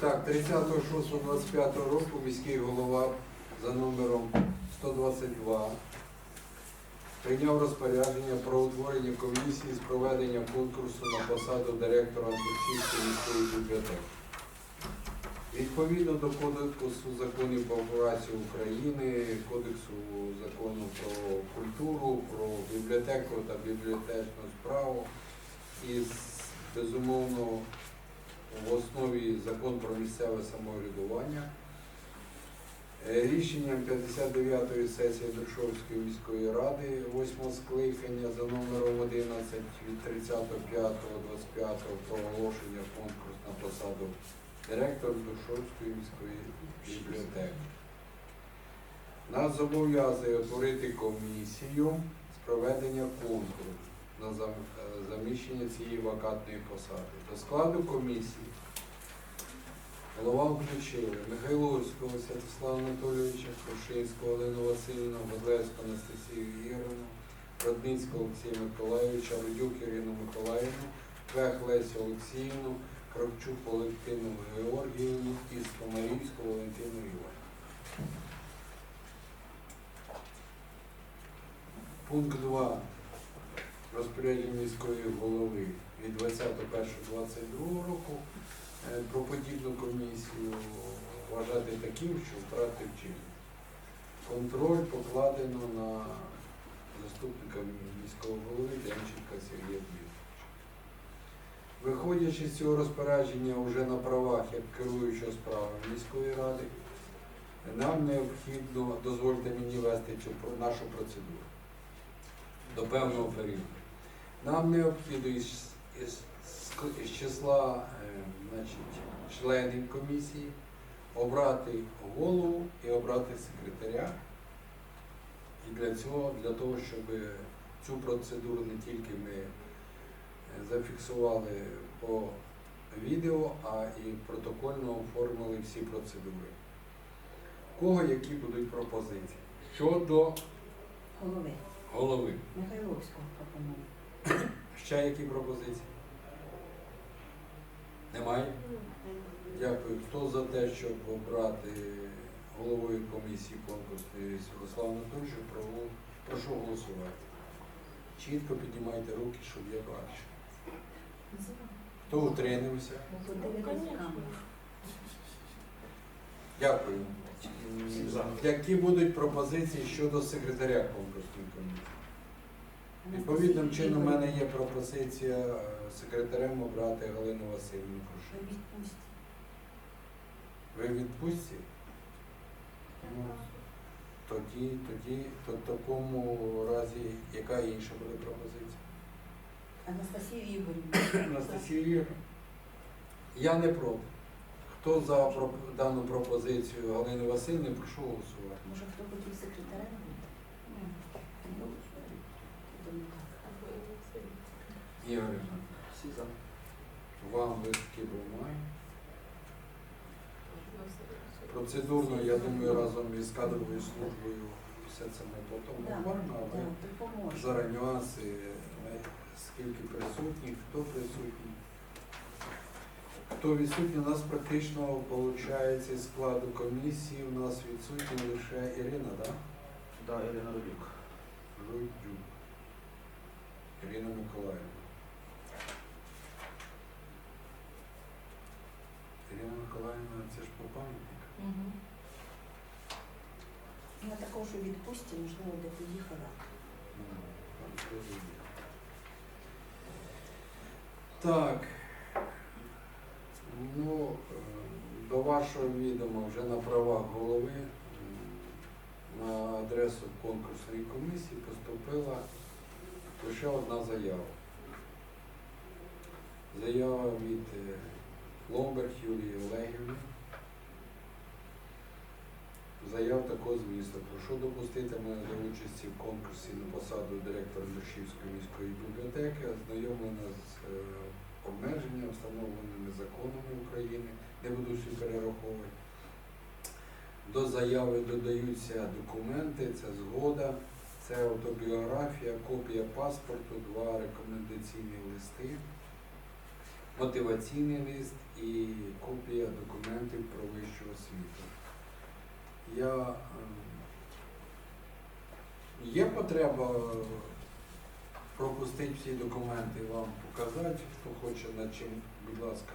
так, 30.06.25 року міський голова за номером 122 прийняв розпорядження про утворення комісії з проведення конкурсу на посаду директора Антошівської міської бібліотеки. Відповідно до Кодексу законів про праці України, Кодексу закону про культуру, про бібліотеку та бібліотечну справу і безумовно в основі закон про місцеве самоврядування. Е, Рішенням 59-ї сесії Друшовської міської ради 8 скликання за номером 11 від 30.05.25 про оголошення конкурс на посаду директора Друшовської міської бібліотеки. Нас зобов'язує утворити комісію з проведення конкурсу на е, заміщення цієї вакантної посади. До складу комісії голова включили Михайловського Святослава Анатолійовича, Крушинського Олену Васильівну, Годлевську Анастасію Ігорівну, Родницького Олексія Миколаївича, Родюк Ірину Миколаївну, Пех Лесю Олексіївну, Кравчук Валентину Георгіївну і Скомарівську Валентину Іванівну. Пункт 2 розпорядження міської голови від 21.22 року е, про подібну комісію вважати таким, що втратив чинність. Контроль покладено на заступника міського голови Демченка Сергія Дмитровича. Виходячи з цього розпорядження вже на правах як керуючого справами міської ради, нам необхідно, дозвольте мені вести цю нашу процедуру до певного періоду. Нам необхідно із, із, із числа е, значить, членів комісії обрати голову і обрати секретаря. І для цього, для того, щоб цю процедуру не тільки ми е, зафіксували по відео, а і протокольно оформили всі процедури. У кого які будуть пропозиції? Щодо Голови. голови. Михайловського пропоную. Ще які пропозиції? Немає? Дякую. Хто за те, щоб обрати головою комісії конкурсної Святослава Анатольовича, прошу- прошу голосувати. Чітко піднімайте руки, щоб я бачив. Хто утримався? Дякую. Які будуть пропозиції щодо секретаря конкурсної комісії? Відповідним чином у мене є пропозиція е, секретарем обрати Галину Васильівну відпустять. Ви в відпустці? Ну, тоді, тоді, то в такому разі, яка інша буде пропозиція? Анастасію Ігорівну. Анастасія Ігорівна? Я не проти. Хто за про- дану пропозицію Галини Васильівни, прошу голосувати. Може, хто хотів секретарем бути? Ну, думаю, так. Ігорівна, Всі за. вам листки бумаги. Процедурно, я думаю, разом із кадровою службою все це ми потім Да, говоримо, але да, зараз нюанси, скільки присутніх, хто присутній. Хто відсутній, у нас практично виходить із складу комісії, у нас відсутня лише Ірина, так? Да, Ірина Рудюк. Рудюк. Ірина Миколаївна. Ірина Миколаївна, це ж по пам'ятник. Мгм. Ну, такого, що відпустці, можливо, де поїхала. Ну, там. Так. Ну, е, до вашого відома вже на правах голови м, на адресу конкурсної комісії поступила лише одна заява. Заява від е, Ломберг Юлії Олегівни. Заяв такого змісту. Прошу допустити мене до участі в конкурсі на посаду директора Душівської міської бібліотеки, ознайомлена з е, обмеженнями, встановленими законами України, не буду всі перераховувати. До заяви додаються документи, це згода, це автобіографія, копія паспорту, два рекомендаційні листи, мотиваційний лист і копія документу Я е, є потреба пропустити всі документи вам показати, хто хоче над чим, будь ласка,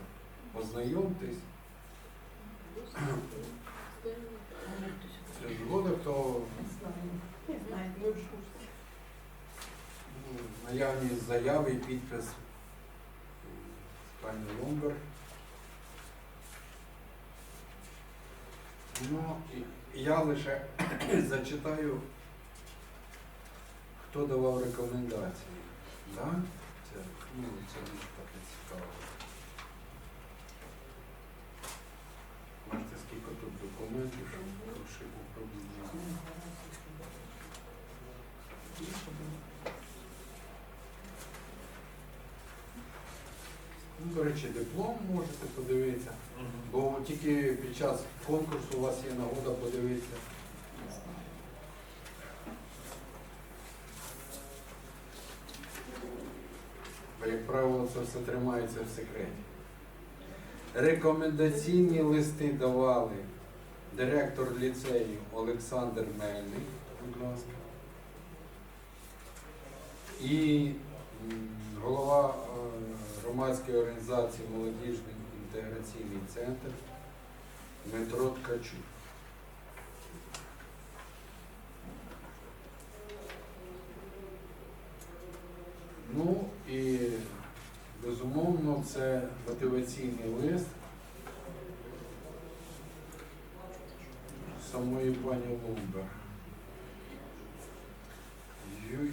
ознайомтесь. Згода, хто знаю. ну, наявність заяви і підпис пані Ну, я лише зачитаю, хто давав рекомендації. Да? Це, ну, це дуже таке цікаво. Бачите, скільки тут документів, що грошей управління. До речі, диплом можете подивитися, бо тільки під час конкурсу у вас є нагода подивитися. Бо, як правило, це все тримається в секреті. Рекомендаційні листи давали директор ліцею Олександр Мельник, будь ласка. І громадської організації Молодіжний інтеграційний центр Дмитро Ткачук. Ну і безумовно це мотиваційний лист самої пані Лумбер.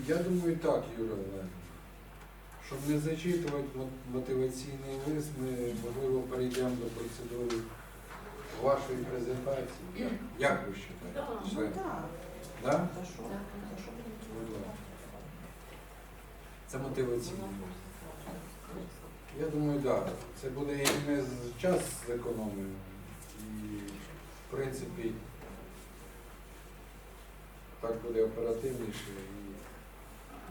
Я думаю так, Юра Олегівна. Щоб не зачитувати мотиваційний лист, ми можливо перейдемо до процедури вашої презентації. Як, ви вважаєте? Ну так. Ласка. Це мотиваційний лист. Я думаю, так. Да. Це буде і ми час зекономимо. І, в принципі, так буде оперативніше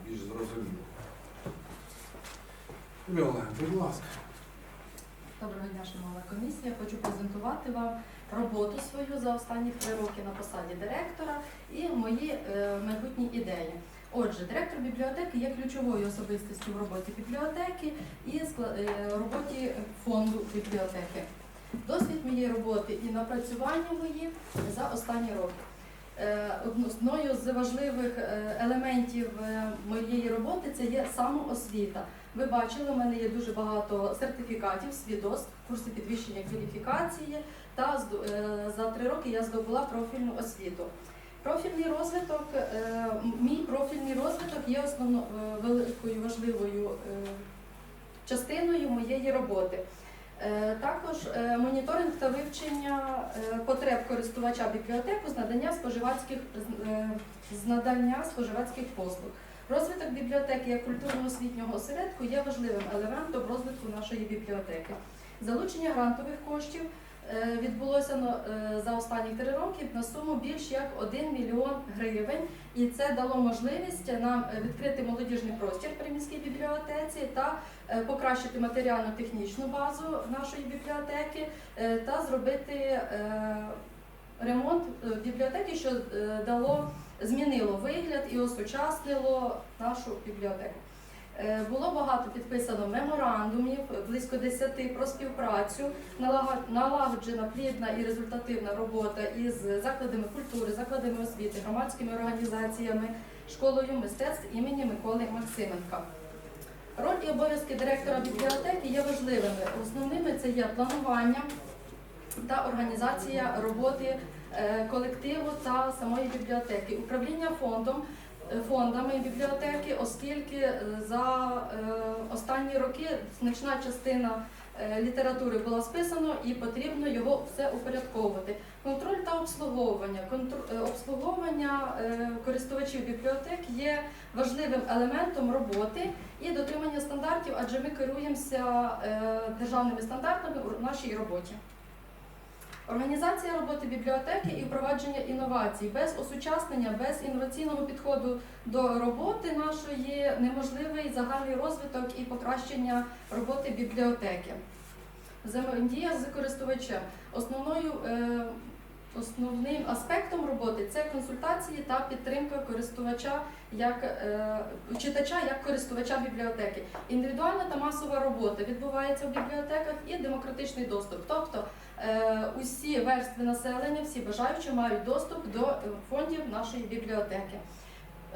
і більш зрозуміло. Льола, будь ласка. Доброго дня, шановна комісія. Хочу презентувати вам роботу свою за останні три роки на посаді директора і мої е, майбутні ідеї. Отже, директор бібліотеки є ключовою особистістю в роботі бібліотеки і е, роботі фонду бібліотеки. Досвід моєї роботи і напрацювання мої за останні роки. Е, Одною з важливих е, елементів моєї роботи це є самоосвіта. Ви бачили, у мене є дуже багато сертифікатів, свідоцтв, курси підвищення кваліфікації. Та е, за три роки я здобула профільну освіту. Профільний розвиток, е, мій профільний розвиток є основно е, великою важливою частиною моєї роботи. Також моніторинг та вивчення потреб користувача бібліотеку з надання споживацьких з надання споживацьких послуг. Розвиток бібліотеки як культурно-освітнього осередку є важливим елементом розвитку нашої бібліотеки. Залучення грантових коштів е, відбулося е, за останні три роки на суму більш як 1 мільйон гривень, і це дало можливість нам відкрити молодіжний простір при міській бібліотеці та е, покращити матеріально-технічну базу нашої бібліотеки та зробити ремонт бібліотеки, що дало змінило вигляд і осучаснило нашу бібліотеку. Е, Було багато підписано меморандумів, близько 10 про співпрацю, налагоджена плідна і результативна робота із закладами культури, закладами освіти, громадськими організаціями, школою мистецтв імені Миколи Максименка. Роль і обов'язки директора бібліотеки є важливими. Основними це є планування та організація роботи колективу та самої бібліотеки, управління фондом. е, Фондами бібліотеки, оскільки е, за е, останні роки значна частина е, літератури була списана і потрібно його все упорядковувати. Контроль та обслуговування. Е, Обслуговування е, користувачів бібліотек є важливим елементом роботи і дотримання стандартів, адже ми керуємося е, державними стандартами у нашій роботі. Організація роботи бібліотеки і впровадження інновацій без осучаснення, без інноваційного підходу до роботи нашої неможливий загальний розвиток і покращення роботи бібліотеки. Взаємодія з користувачем. Основною е, Основним аспектом роботи це консультації та підтримка користувача як е, читача як користувача бібліотеки. Індивідуальна та масова робота відбувається в бібліотеках і демократичний доступ. Тобто усі верстви населення, всі бажаючі мають доступ до е, фондів нашої бібліотеки.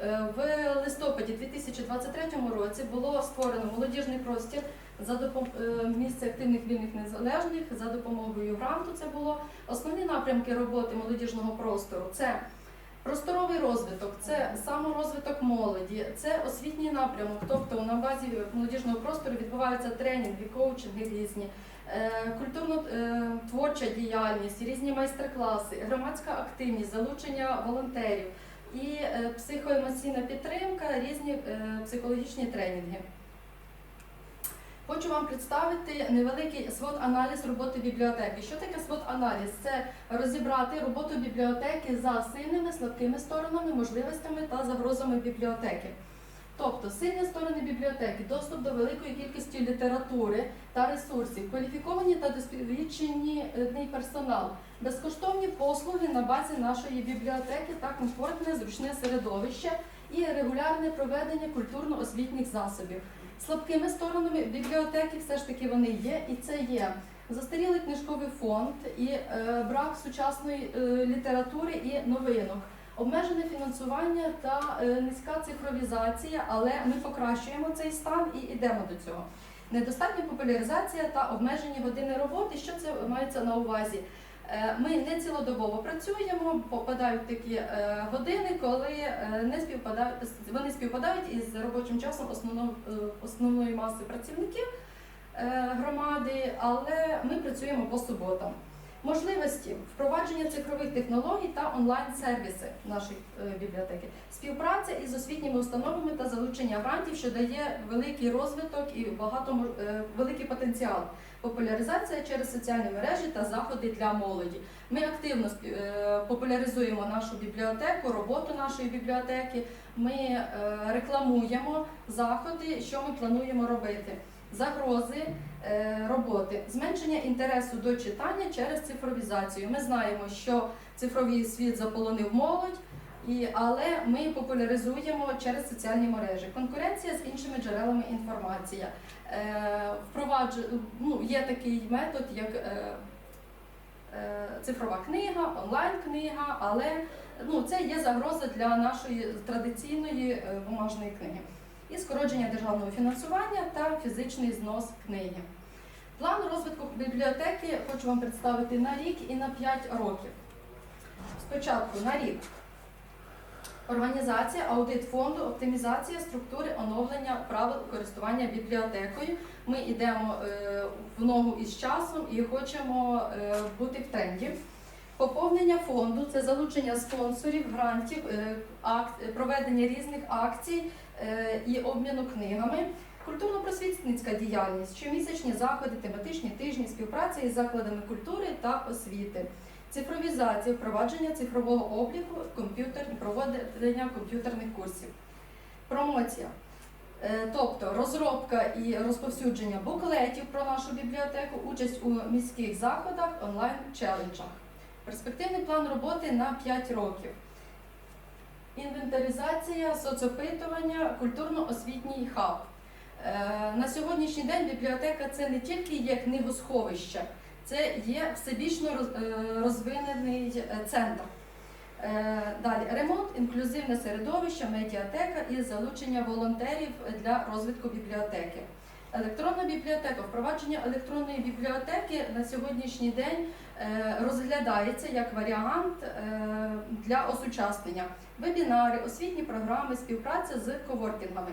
Е, В листопаді 2023 році було створено молодіжний простір за допом... е, місце активних вільних незалежних за допомогою гранту. Це було основні напрямки роботи молодіжного простору. Це просторовий розвиток, це саморозвиток молоді, це освітній напрямок. Тобто на базі молодіжного простору відбуваються тренінги, коучинги різні, е, культурно-творча діяльність, різні майстер-класи, громадська активність, залучення волонтерів і е, психоемоційна підтримка, різні е, психологічні тренінги. Хочу вам представити невеликий свод-аналіз роботи бібліотеки. Що таке свод-аналіз? Це розібрати роботу бібліотеки за сильними, слабкими сторонами, можливостями та загрозами бібліотеки. Тобто сильні сторони бібліотеки, доступ до великої кількості літератури та ресурсів, кваліфіковані та досвідчені е, персонал, безкоштовні послуги на базі нашої бібліотеки та комфортне зручне середовище і регулярне проведення культурно-освітніх засобів. Слабкими сторонами бібліотеки все ж таки вони є, і це є застарілий книжковий фонд і е, брак сучасної е, літератури і новинок, обмежене фінансування та е, низька цифровізація, але ми покращуємо цей стан і йдемо до цього. Недостатня популяризація та обмежені години роботи. Що це мається на увазі? Е, Ми не цілодобово працюємо, попадають такі е, години, коли не співпадають, вони співпадають із робочим часом основного, е, основної маси працівників громади, але ми працюємо по суботам. Можливості впровадження цифрових технологій та онлайн-сервіси нашої е, бібліотеки, співпраця із освітніми установами та залучення грантів, що дає великий розвиток і багато е, великий потенціал популяризація через соціальні мережі та заходи для молоді. Ми активно е, популяризуємо нашу бібліотеку, роботу нашої бібліотеки. Ми рекламуємо заходи, що ми плануємо робити. Загрози роботи, зменшення інтересу до читання через цифровізацію. Ми знаємо, що цифровий світ заполонив молодь, і, але ми популяризуємо через соціальні мережі. Конкуренція з іншими джерелами інформації. Е, ну, є такий метод, як е, е, цифрова книга, онлайн-книга, але ну, це є загроза для нашої традиційної е, бумажної книги. І скородження державного фінансування та фізичний знос книги. План розвитку бібліотеки хочу вам представити на рік і на 5 років. Спочатку на рік. Організація, аудит фонду, оптимізація структури оновлення правил користування бібліотекою. Ми йдемо е, в ногу із часом і хочемо е, бути в тренді. Поповнення фонду це залучення спонсорів, грантів, е, проведення різних акцій і обміну книгами. Культурно-просвітницька діяльність, щомісячні заходи, тематичні тижні, співпраця із закладами культури та освіти. Цифровізація, впровадження цифрового обліку, комп'ютер, проведення комп'ютерних курсів. Промоція. Е, Тобто розробка і розповсюдження буклетів про нашу бібліотеку, участь у міських заходах, онлайн-челенджах. Перспективний план роботи на 5 років. Інвентаризація, соцопитування, культурно-освітній хаб. Е, На сьогоднішній день бібліотека це не тільки є книгосховище, це є всебічно е, розвинений е, центр. Далі ремонт, інклюзивне середовище, медіатека і залучення волонтерів для розвитку бібліотеки. Електронна бібліотека, впровадження електронної бібліотеки на сьогоднішній день е, розглядається як варіант е, для осучаснення. Вебінари, освітні програми, співпраця з коворкінгами.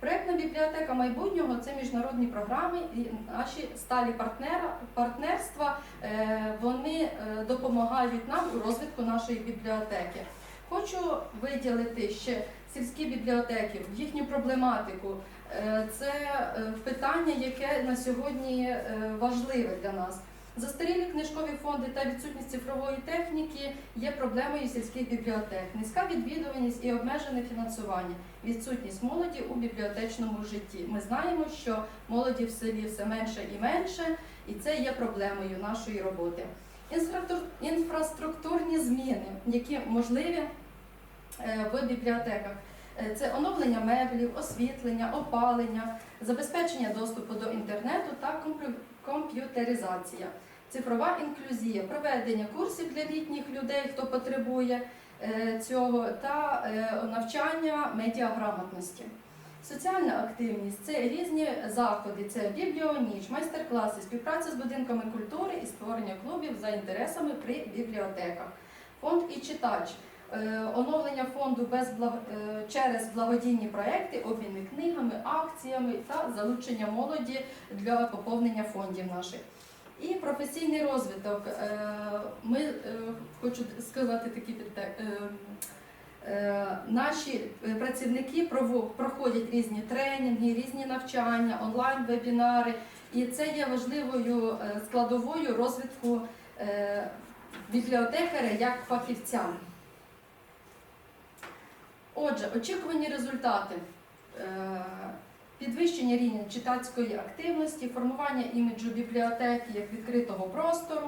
Проєктна бібліотека майбутнього це міжнародні програми і наші сталі партнера, партнерства. е, Вони допомагають нам у розвитку нашої бібліотеки. Хочу виділити ще сільські бібліотеки, їхню проблематику. Е, Це е, питання, яке на сьогодні е, важливе для нас. Застарілі книжкові фонди та відсутність цифрової техніки є проблемою сільських бібліотек. Низька відвідуваність і обмежене фінансування, відсутність молоді у бібліотечному житті. Ми знаємо, що молоді в селі все менше і менше, і це є проблемою нашої роботи. Інфраструк- Інфраструктурні зміни, які можливі в бібліотеках. Е, Це оновлення меблів, освітлення, опалення, забезпечення доступу до інтернету та комп'ютеризація, цифрова інклюзія, проведення курсів для літніх людей, хто потребує е, цього, та е, навчання медіаграмотності. Соціальна активність це різні заходи, це бібліоніч, майстер-класи, співпраця з будинками культури і створення клубів за інтересами при бібліотеках. Фонд і читач. Е, Оновлення фонду без благ... е, через благодійні проекти, обміни книгами, акціями та залучення молоді для поповнення фондів наших. І професійний розвиток. Е, Ми хочу сказати такі Наші працівники проходять різні тренінги, різні навчання, онлайн-вебінари, і це є важливою складовою розвитку бібліотекаря як фахівця. Отже, очікувані результати. Е, Підвищення рівня читацької активності, формування іміджу бібліотеки як відкритого простору,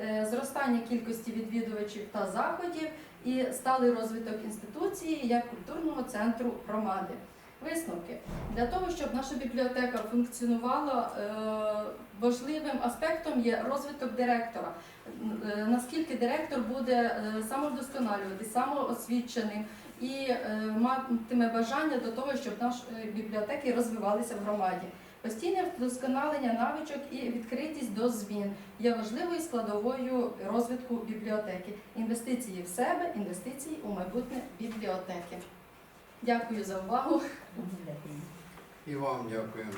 е, зростання кількості відвідувачів та заходів, і сталий розвиток інституції як культурного центру громади. Висновки для того, щоб наша бібліотека функціонувала, е, важливим аспектом є розвиток директора. Наскільки директор буде самовдосконалюватись, самоосвіченим і е, матиме бажання до того, щоб наші бібліотеки розвивалися в громаді. Постійне вдосконалення навичок і відкритість до змін є важливою складовою розвитку бібліотеки. Інвестиції в себе, інвестиції у майбутнє бібліотеки. Дякую за увагу. І вам дякуємо.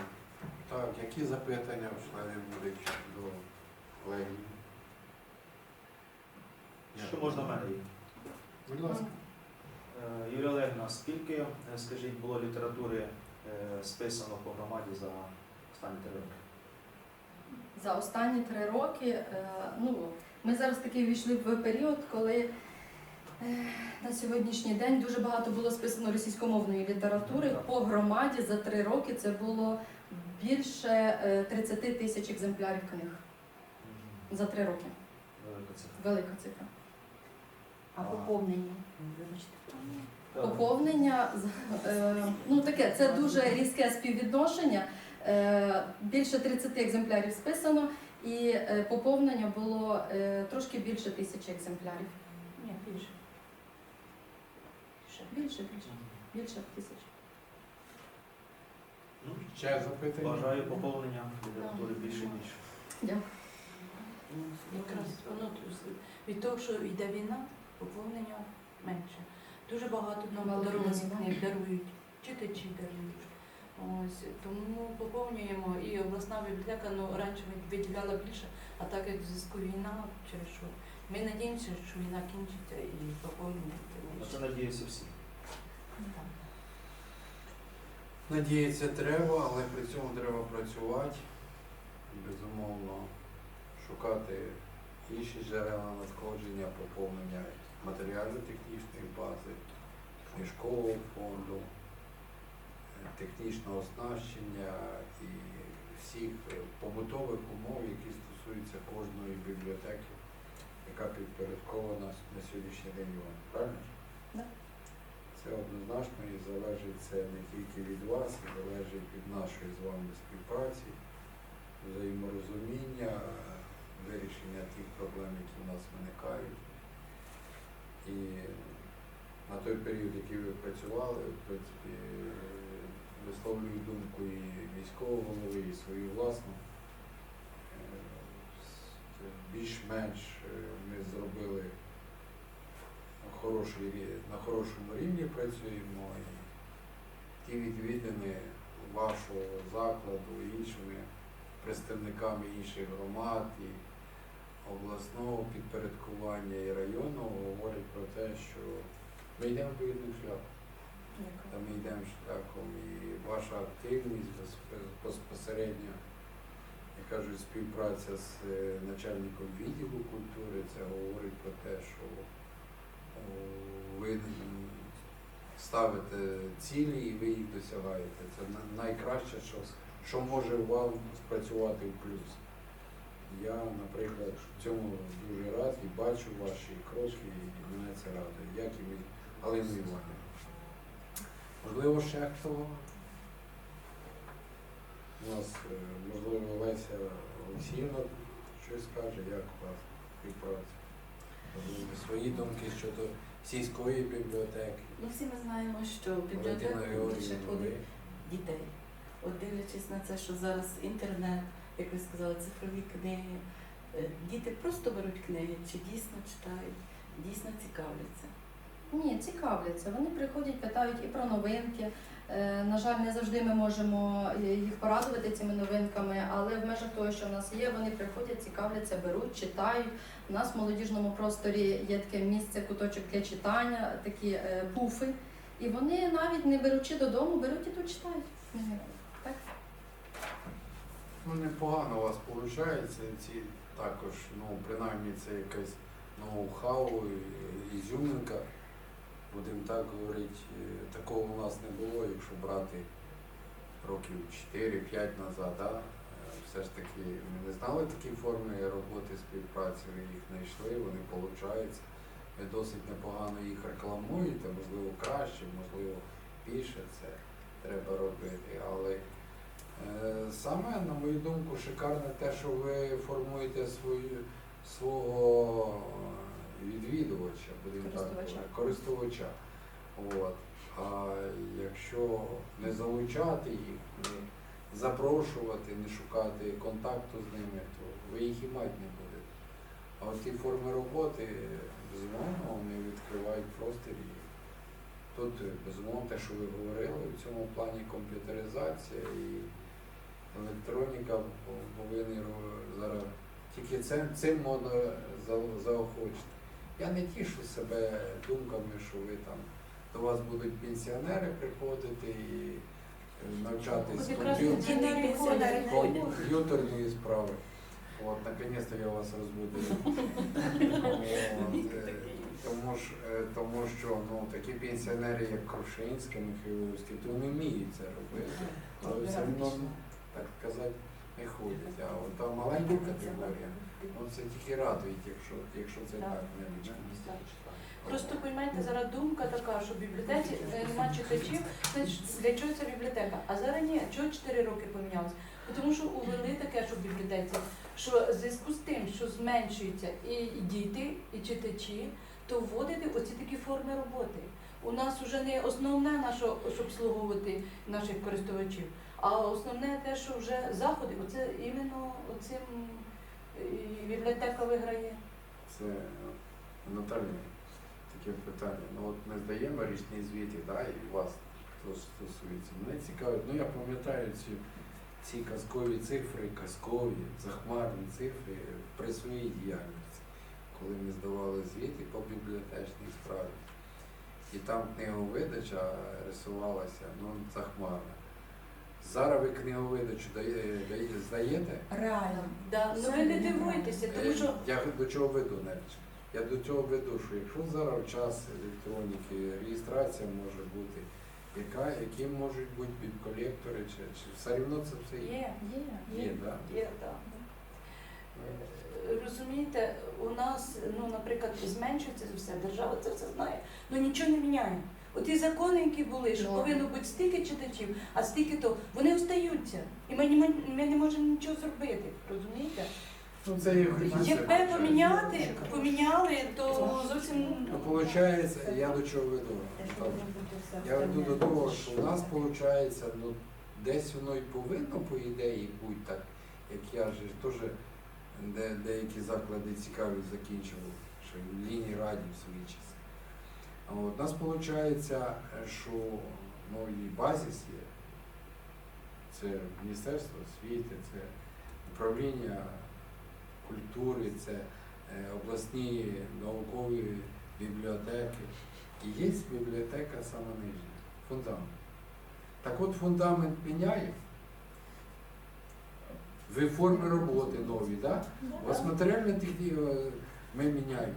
Так, які запитання в членів будуть до колегії? Що можна мене? Будь ласка. Е, Юлія Олегівна, скільки, е, скажіть, було літератури е, списано по громаді за останні три роки? За останні три роки ну, ми зараз таки війшли в період, коли на сьогоднішній день дуже багато було списано російськомовної літератури. По громаді за три роки це було більше е, 30 тисяч екземплярів книг за три роки. Велика цифра. Велика цифра. А поповнення? Вибачте. Поповнення е, ну таке, це дуже різке співвідношення. Е, Більше 30 екземплярів списано, і е, поповнення було трошки більше тисячі екземплярів. Ні, більше. Більше. Більше, більше, більше тисяч. Ну, Ще запитання? Бажаю поповнення літератури більше більше. Дякую. Якраз воно від того, що йде війна, поповнення менше. Дуже багато нам Мало книг, дарують, читачі дарують. Ось тому поповнюємо і обласна бібліотека ну раніше виділяла більше, а так як в зв'язку війна, через що ми надіємося, що війна кінчиться і На це надіються всі. Так. Надіятися треба, але при цьому треба працювати. Безумовно, шукати інші джерела надходження, поповнення матеріально-технічної бази, книжкового фонду, е, технічного оснащення і всіх е, побутових умов, які стосуються кожної бібліотеки, яка підпорядкована на сьогоднішній день вам. Правильно? Да. Це однозначно і залежить це не тільки від вас, і залежить від нашої з вами співпраці, взаєморозуміння, вирішення тих проблем, які в нас виникають. І на той період, який ви працювали, в принципі, висловлюю думку і міського голови, і свою власну. Е, Більш-менш е, ми зробили хороший, на хорошому рівні працюємо і ті відвідини вашого закладу іншими представниками інших громад і обласного підпорядкування і районного говорять про те, що ми йдемо відповідним шляхом. Та ми йдемо шляхом і ваша активність безпосередньо, як кажуть, співпраця з е, начальником відділу культури, це говорить про те, що ви ставите цілі і ви їх досягаєте. Це найкраще, що, що може вам спрацювати в плюс. Я, наприклад, в цьому дуже рад і бачу ваші кроки, і мене це радує, як і ви, але ми, Іванівну. Можливо, ще хто? У нас, е, можливо, Леся Олексіївна щось скаже, як у вас співпраця? Можливо, свої думки щодо сільської бібліотеки. Ну, всі ми знаємо, що бібліотека більше ходить дітей. От дивлячись на це, що зараз інтернет, як ви сказали, цифрові книги, е, діти просто беруть книги, чи дійсно читають, дійсно цікавляться. Ні, цікавляться. Вони приходять, питають і про новинки. Е, На жаль, не завжди ми можемо е, їх порадувати цими новинками, але в межах того, що в нас є, вони приходять, цікавляться, беруть, читають. У нас в молодіжному просторі є таке місце, куточок для читання, такі буфи. І вони навіть не беручи додому, беруть і тут читають. Ну, непогано у вас виходить. Ці також, ну, принаймні, це якась ноу-хау, ізюминка. Будемо так говорити, е, такого у нас не було, якщо брати років 4-5 назад. Да? Е, Все ж таки ми не знали такі форми роботи співпраці, ви їх знайшли, вони получаються. Ви досить непогано їх рекламуєте, можливо, краще, можливо, більше це треба робити. Але Е, Саме, на мою думку, шикарне те, що ви формуєте свою, свого е, відвідувача, будемо так Користувача. говорити, користувача. От. А якщо не залучати їх, не запрошувати, не шукати контакту з ними, то ви їх і мати не будете. А от ті форми роботи, безумовно, вони відкривають простір. І тут, е, безумовно, те, що ви говорили, в цьому плані комп'ютеризація і електроніка повинні зараз тільки цим, цим можна за- заохочити. Я не тішу себе думками, що ви там до вас будуть пенсіонери приходити і е, навчатись комп'ютерної справи. От, наконец-то я вас розбудив. Е, тому, ж, е, тому що ну, такі пенсіонери, як Крушинська, Михайловський, то не вміють це робити. Так сказати, не ходять. А от та маленька категорія, ну це тільки радують, якщо, якщо це Так. так не Просто поймайте, зараз думка така, що в бібліотеці е, нема читачів, значить для чого ця бібліотека? А зараз ні, чого 4 роки помінялось? Тому що увели таке, що в бібліотеці, що в зв'язку з тим, що зменшуються і діти, і читачі, то вводити оці такі форми роботи. У нас вже не основне наше, щоб обслуговувати наших користувачів, а основне те, що вже заходи, оце іменно оцим е, бібліотека виграє. Це Наталі, таке питання. Ну от ми здаємо річні звіти, да, і вас то стосується. Мене цікавить, ну я пам'ятаю ці, ці казкові цифри, казкові, захмарні цифри при своїй діяльності, коли ми здавали звіти по бібліотечній справі. І там книговидача рисувалася, ну, захмарна. Зараз ви книговидачу дає, дає, здаєте? Реально. Да, ну ви не дивуйтеся, тому що Я до чого веду навіть. Я до цього веду, що якщо зараз в час електроніки реєстрація може бути, яка, які можуть бути підколектори, чи, чи все одно це все є. є, Є. Є, да? є, так. Е, Розумієте, у нас, ну, наприклад, зменшується все, держава це все знає, але нічого не міняє. Оті закони, які були, що повинно бути стільки читачів, а стільки то, вони остаються. І ми, не ми не можемо нічого зробити, розумієте? Ну це. Якби поміняти, поміняли, то зовсім Ну, виходить, я до чого веду. Я веду до того, що у нас виходить, ну, десь воно і повинно, по ідеї, бути так, як я ж теж де, деякі заклади цікаві закінчував, що в лінії радів в свої часи. У нас виходить, що ну, і базис є. Це Міністерство освіти, це управління культури, це е, обласні наукові бібліотеки. І є бібліотека сама нижня, фундамент. Так от фундамент міняє. Ви форми роботи нові, да? У вас матеріальна техніка ми міняємо.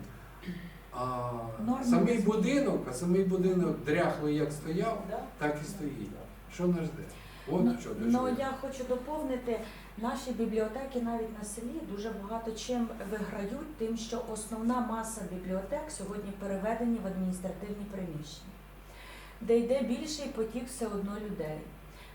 А Норми самий будинок, а самий будинок дряхлий як стояв, да? так і стоїть. Що нас жде? От Ну, що ну я хочу доповнити. Наші бібліотеки навіть на селі дуже багато чим виграють, тим, що основна маса бібліотек сьогодні переведені в адміністративні приміщення, де йде більший потік все одно людей,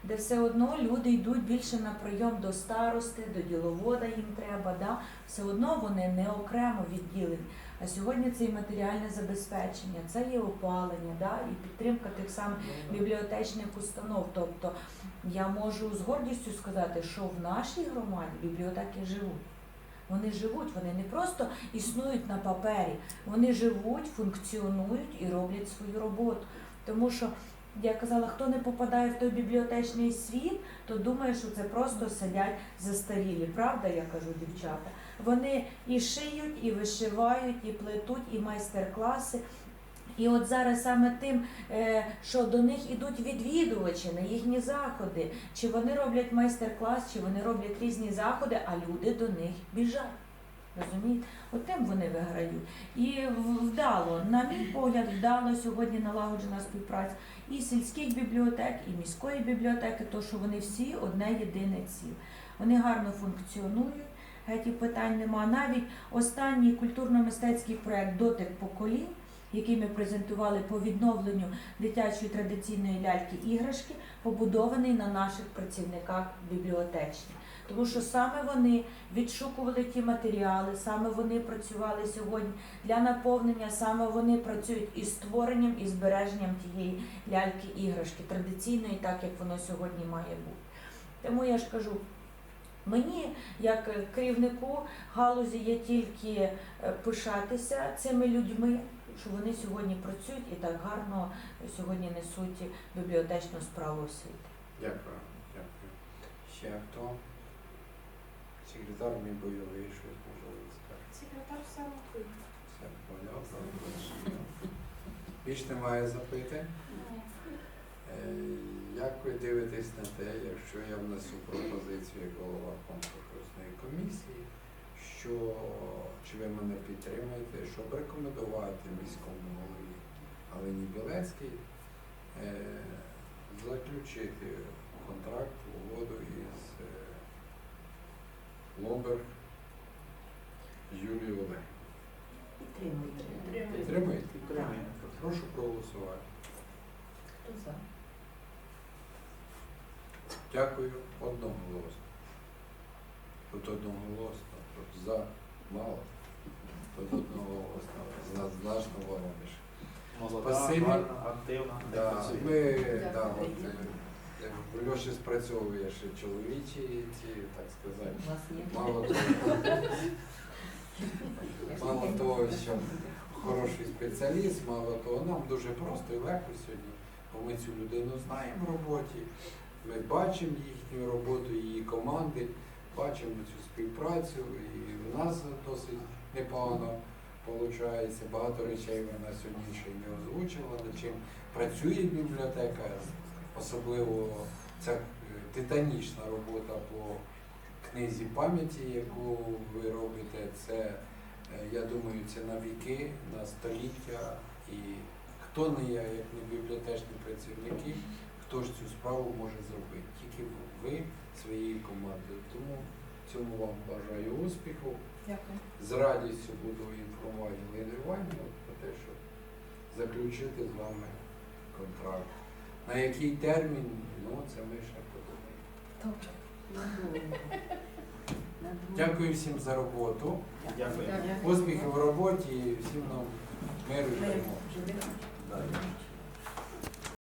де все одно люди йдуть більше на прийом до старости, до діловода їм треба, да? все одно вони не окремо відділені. А сьогодні це і матеріальне забезпечення, це є опалення, да? і підтримка тих самих бібліотечних установ. Тобто я можу з гордістю сказати, що в нашій громаді бібліотеки живуть. Вони живуть, вони не просто існують на папері, вони живуть, функціонують і роблять свою роботу. Тому що я казала, хто не попадає в той бібліотечний світ, то думає, що це просто сидять застарілі. Правда, я кажу, дівчата. Вони і шиють, і вишивають, і плетуть, і майстер-класи. І от зараз саме тим, е, що до них ідуть відвідувачі на їхні заходи, чи вони роблять майстер-клас, чи вони роблять різні заходи, а люди до них біжать. Розумієте? От тим вони виграють. І вдало, на мій погляд, вдало сьогодні налагоджена співпраця і сільських бібліотек, і міської бібліотеки, то що вони всі одне єдине ціле. Вони гарно функціонують, геть питань нема. Навіть останній культурно-мистецький проект Дотик поколінь, який ми презентували по відновленню дитячої традиційної ляльки іграшки, побудований на наших працівниках бібліотечні. Тому що саме вони відшукували ті матеріали, саме вони працювали сьогодні для наповнення, саме вони працюють із створенням і збереженням тієї ляльки іграшки традиційної, так як воно сьогодні має бути. Тому я ж кажу. Мені, як е, керівнику галузі, є тільки е, пишатися цими людьми, що вони сьогодні працюють і так гарно сьогодні несуть бібліотечну справу освіти. Дякую, дякую. Ще хто? Секретар мій бойовий, щось можливо скаже. Секретар все робить. Все понятно. Більш немає запитань. Як ви дивитесь на те, якщо я внесу пропозицію як голова конкурсної комісії, що чи ви мене підтримаєте, щоб рекомендувати міському голові Галині Білецькій е, заключити контракт, угоду із е, Лобер Юлією Олегівною. Підтримуйте. Підтримуєте? Підтримуємо. Прошу проголосувати. Хто за? Дякую одноголосно. Тут одноголосно, тут за мало. Тут одноголосно, зна- значно Спасибі. гарна, активна. Да, працює. ми, да, от, е, в Льоші спрацьовує ще чоловічі ці, так сказати. У вас є? Мало того, мало того, що хороший спеціаліст, мало того, нам дуже просто і легко сьогодні, бо ми цю людину знаємо в роботі, ми бачимо їхню роботу, її команди, бачимо цю співпрацю, і в нас досить непогано виходить. Багато речей вона сьогодні ще й не озвучила, над чим працює бібліотека, особливо ця е, титанічна робота по книзі пам'яті, яку ви робите, це, е, я думаю, це на віки, на століття. І хто не я, як не бібліотечні працівники, хто ж цю справу може зробити? Тільки ви своєю командою. Тому в цьому вам бажаю успіху. Дякую. З радістю буду інформувати Галину Іванівну про те, що заключити з вами контракт. На який термін, ну це ми ще подумаємо. Добре. Дякую всім за роботу. Дякую. Успіхів в роботі і всім нам миру і перемоги.